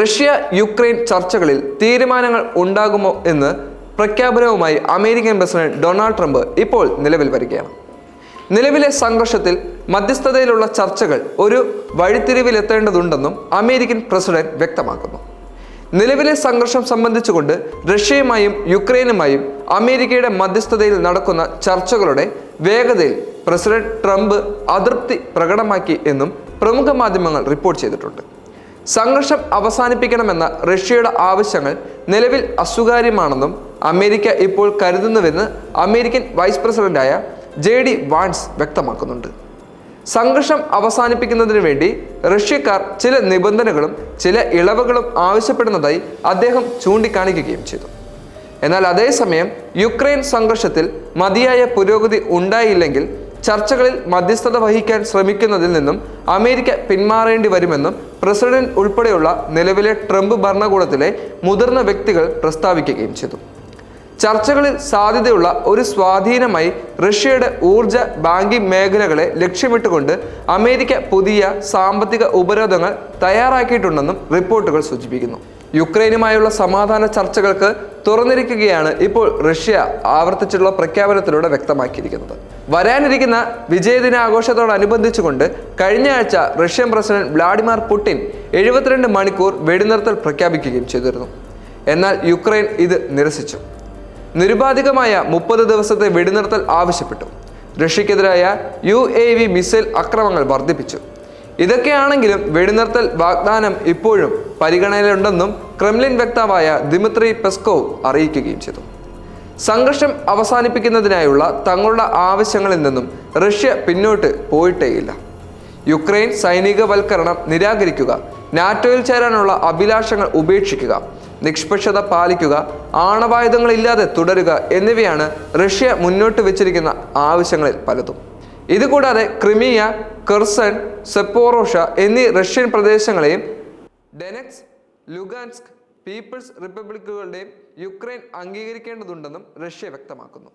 Russia Ukraine ചർച്ചകളിൽ തീരുമാനങ്ങൾ ഉണ്ടാകുമോ എന്ന് പ്രഖ്യാപനവുമായി അമേരിക്കൻ പ്രസിഡന്റ് ഡൊണാൾഡ് ട്രംപ് ഇപ്പോൾ നിലവിൽ വരികയാണ്. നിലവിലെ സംഘർഷത്തിൽ മധ്യസ്ഥതയിലുള്ള ചർച്ചകൾ ഒരു വഴിത്തിരിവിലെത്തേണ്ടതുണ്ടെന്നും അമേരിക്കൻ പ്രസിഡന്റ് വ്യക്തമാക്കുന്നു. നിലവിലെ സംഘർഷം സംബന്ധിച്ചുകൊണ്ട് റഷ്യയുമായും യുക്രൈനുമായും അമേരിക്കയുടെ മധ്യസ്ഥതയിൽ നടക്കുന്ന ചർച്ചകളുടെ വേഗതയിൽ പ്രസിഡന്റ് ട്രംപ് അതൃപ്തി പ്രകടമാക്കി എന്നും പ്രമുഖ മാധ്യമങ്ങൾ റിപ്പോർട്ട് ചെയ്തിട്ടുണ്ട്. സംഘർഷം അവസാനിപ്പിക്കണമെന്ന റഷ്യയുടെ ആവശ്യങ്ങൾ നിലവിൽ അസ്വീകാര്യമാണെന്നും അമേരിക്ക ഇപ്പോൾ കരുതുന്നുവെന്ന് അമേരിക്കൻ വൈസ് പ്രസിഡന്റായ ജെ ഡി വാൻസ് വ്യക്തമാക്കുന്നുണ്ട്. സംഘർഷം അവസാനിപ്പിക്കുന്നതിന് വേണ്ടി റഷ്യക്കാർ ചില നിബന്ധനകളും ചില ഇളവുകളും ആവശ്യപ്പെടുന്നതായി അദ്ദേഹം ചൂണ്ടിക്കാണിക്കുകയും ചെയ്തു. എന്നാൽ അതേസമയം യുക്രൈൻ സംഘർഷത്തിൽ മതിയായ പുരോഗതി ഉണ്ടായില്ലെങ്കിൽ ചർച്ചകളിൽ മധ്യസ്ഥത വഹിക്കാൻ ശ്രമിക്കുന്നതിൽ നിന്നും അമേരിക്ക പിന്മാറേണ്ടി വരുമെന്നും പ്രസിഡന്റ് ഉൾപ്പെടെയുള്ള നിലവിലെ ട്രംപ് ഭരണകൂടത്തിലെ മുതിർന്ന വ്യക്തികൾ പ്രസ്താവിക്കുകയും ചെയ്തു. ചർച്ചകളിൽ സാധ്യതയുള്ള ഒരു സ്വാധീനമായി റഷ്യയുടെ ഊർജ ബാങ്കിംഗ് മേഖലകളെ ലക്ഷ്യമിട്ടുകൊണ്ട് അമേരിക്ക പുതിയ സാമ്പത്തിക ഉപരോധങ്ങൾ തയ്യാറാക്കിയിട്ടുണ്ടെന്നും റിപ്പോർട്ടുകൾ സൂചിപ്പിക്കുന്നു. യുക്രൈനുമായുള്ള സമാധാന ചർച്ചകൾക്ക് തുറന്നിരിക്കുകയാണ് ഇപ്പോൾ റഷ്യ ആവർത്തിച്ചുള്ള പ്രഖ്യാപനത്തിലൂടെ വ്യക്തമാക്കിയിരിക്കുന്നത്. വരാനിരിക്കുന്ന വിജയദിനാഘോഷത്തോടനുബന്ധിച്ചുകൊണ്ട് കഴിഞ്ഞ ആഴ്ച റഷ്യൻ പ്രസിഡന്റ് വ്ളാഡിമിർ പുടിൻ എഴുപത്തിരണ്ട് മണിക്കൂർ വെടിനിർത്തൽ പ്രഖ്യാപിക്കുകയും ചെയ്തിരുന്നു. എന്നാൽ യുക്രൈൻ ഇത് നിരസിച്ചു. നിരുപാധികമായ മുപ്പത് ദിവസത്തെ വെടിനിർത്തൽ ആവശ്യപ്പെട്ടു. റഷ്യക്കെതിരായ യു എ വി മിസൈൽ അക്രമങ്ങൾ വർദ്ധിപ്പിച്ചു. ഇതൊക്കെയാണെങ്കിലും വെടിനിർത്തൽ വാഗ്ദാനം ഇപ്പോഴും പരിഗണനയിലുണ്ടെന്നും ക്രെംലിൻ വക്താവായ ദിമിത്രി പെസ്കോവ് അറിയിക്കുകയും ചെയ്തു. സംഘർഷം അവസാനിപ്പിക്കുന്നതിനായുള്ള തങ്ങളുടെ ആവശ്യങ്ങളിൽ നിന്നും റഷ്യ പിന്നോട്ട് പോയിട്ടേയില്ല. യുക്രൈൻ സൈനികവൽക്കരണം നിരാകരിക്കുക നാറ്റോയിൽ ചേരാനുള്ള അഭിലാഷങ്ങൾ ഉപേക്ഷിക്കുക നിഷ്പക്ഷത പാലിക്കുക ആണവായുധങ്ങളില്ലാതെ തുടരുക എന്നിവയാണ് റഷ്യ മുന്നോട്ട് വെച്ചിരിക്കുന്ന ആവശ്യങ്ങളിൽ പലതും. ഇതുകൂടാതെ ക്രിമിയ കെർസൺ സെപ്പോറോഷ എന്നീ റഷ്യൻ പ്രദേശങ്ങളെയും ഡെനക്സ് ലുഗാൻസ്ക് പീപ്പിൾസ് റിപ്പബ്ലിക്കുകളുടെയും യുക്രൈൻ അംഗീകരിക്കേണ്ടതുണ്ടെന്നും റഷ്യ വ്യക്തമാക്കുന്നു.